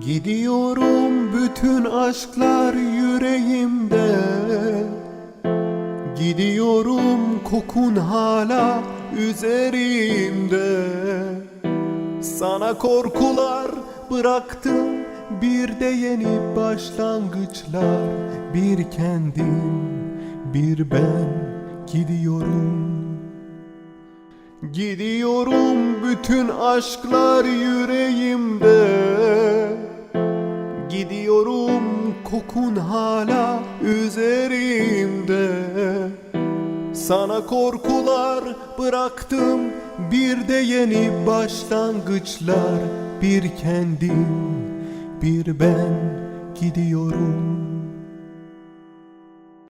Gidiyorum bütün aşklar yüreğimde. Gidiyorum kokun hala üzerimde. Sana korkular bıraktım bir de yeni başlangıçlar. Bir kendim bir ben gidiyorum. Gidiyorum bütün aşklar yüreğimde. Gidiyorum kokun hala üzerimde. Sana korkular bıraktım bir de yeni başlangıçlar. Bir kendim bir ben gidiyorum